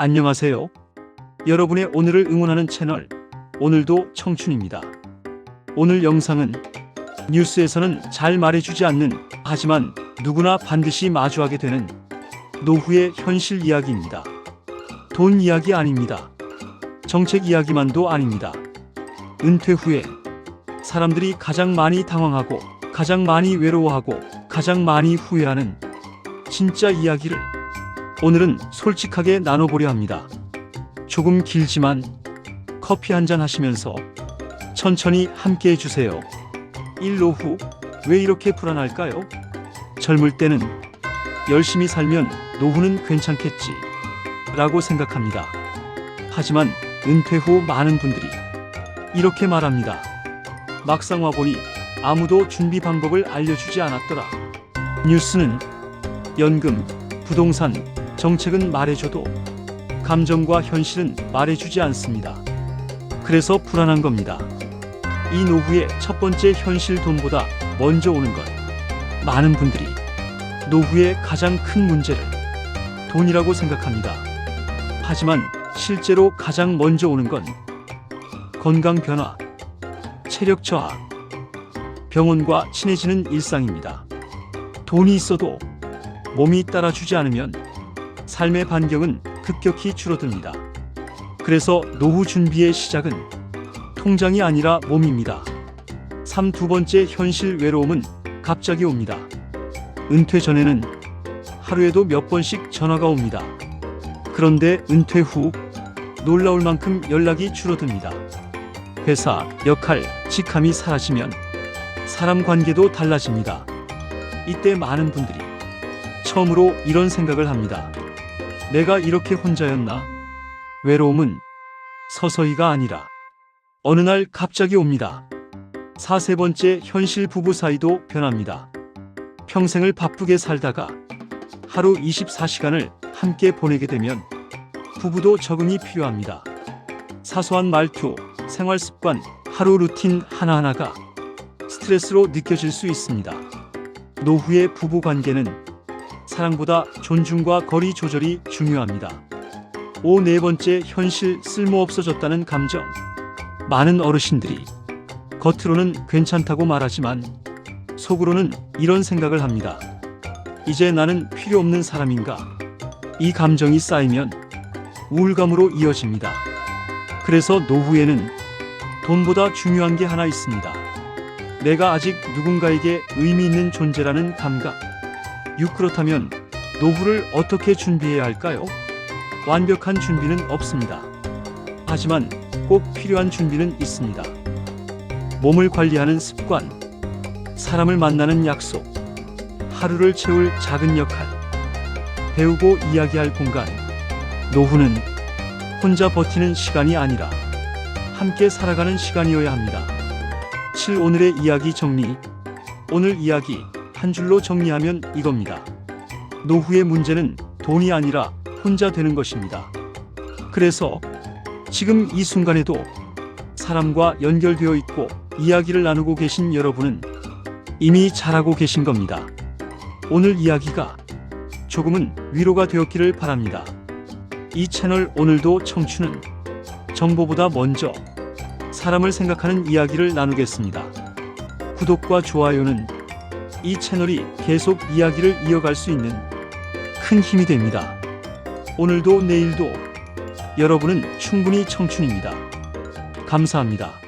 안녕하세요. 여러분의 오늘을 응원하는 채널, 오늘도 청춘입니다. 오늘 영상은 뉴스에서는 잘 말해주지 않는, 하지만 누구나 반드시 마주하게 되는 노후의 현실 이야기입니다. 돈 이야기 아닙니다. 정책 이야기만도 아닙니다. 은퇴 후에 사람들이 가장 많이 당황하고, 가장 많이 외로워하고, 가장 많이 후회하는 진짜 이야기를 오늘은 솔직하게 나눠보려 합니다. 조금 길지만 커피 한 잔 하시면서 천천히 함께 해주세요. 일 노후 왜 이렇게 불안할까요? 젊을 때는 열심히 살면 노후는 괜찮겠지 라고 생각합니다. 하지만 은퇴 후 많은 분들이 이렇게 말합니다. 막상 와보니 아무도 준비 방법을 알려주지 않았더라. 뉴스는 연금, 부동산, 정책은 말해줘도 감정과 현실은 말해주지 않습니다. 그래서 불안한 겁니다. 이 노후의 첫 번째 현실 돈보다 먼저 오는 것. 많은 분들이 노후의 가장 큰 문제를 돈이라고 생각합니다. 하지만 실제로 가장 먼저 오는 건 건강 변화, 체력 저하, 병원과 친해지는 일상입니다. 돈이 있어도 몸이 따라주지 않으면 삶의 반경은 급격히 줄어듭니다. 그래서 노후 준비의 시작은 통장이 아니라 몸입니다. 3. 두 번째 현실 외로움은 갑자기 옵니다. 은퇴 전에는 하루에도 몇 번씩 전화가 옵니다. 그런데 은퇴 후 놀라울 만큼 연락이 줄어듭니다. 회사, 역할, 직함이 사라지면 사람 관계도 달라집니다. 이때 많은 분들이 처음으로 이런 생각을 합니다. 내가 이렇게 혼자였나? 외로움은 서서히가 아니라 어느 날 갑자기 옵니다. 사세 번째 현실 부부 사이도 변합니다. 평생을 바쁘게 살다가 하루 24시간을 함께 보내게 되면 부부도 적응이 필요합니다. 사소한 말투, 생활 습관, 하루 루틴 하나하나가 스트레스로 느껴질 수 있습니다. 노후의 부부 관계는 사랑보다 존중과 거리 조절이 중요합니다. 오네 번째 현실 쓸모 없어졌다는 감정. 많은 어르신들이 겉으로는 괜찮다고 말하지만 속으로는 이런 생각을 합니다. 이제 나는 필요 없는 사람인가? 이 감정이 쌓이면 우울감으로 이어집니다. 그래서 노후에는 돈보다 중요한 게 하나 있습니다. 내가 아직 누군가에게 의미 있는 존재라는 감각. 6. 그렇다면 노후를 어떻게 준비해야 할까요? 완벽한 준비는 없습니다. 하지만 꼭 필요한 준비는 있습니다. 몸을 관리하는 습관, 사람을 만나는 약속, 하루를 채울 작은 역할, 배우고 이야기할 공간. 노후는 혼자 버티는 시간이 아니라 함께 살아가는 시간이어야 합니다. 7. 오늘의 이야기 정리. 오늘 이야기 한 줄로 정리하면 이겁니다. 노후의 문제는 돈이 아니라 혼자 되는 것입니다. 그래서 지금 이 순간에도 사람과 연결되어 있고 이야기를 나누고 계신 여러분은 이미 잘하고 계신 겁니다. 오늘 이야기가 조금은 위로가 되었기를 바랍니다. 이 채널 오늘도 청춘은 정보보다 먼저 사람을 생각하는 이야기를 나누겠습니다. 구독과 좋아요는 이 채널이 계속 이야기를 이어갈 수 있는 큰 힘이 됩니다. 오늘도 내일도 여러분은 충분히 청춘입니다. 감사합니다.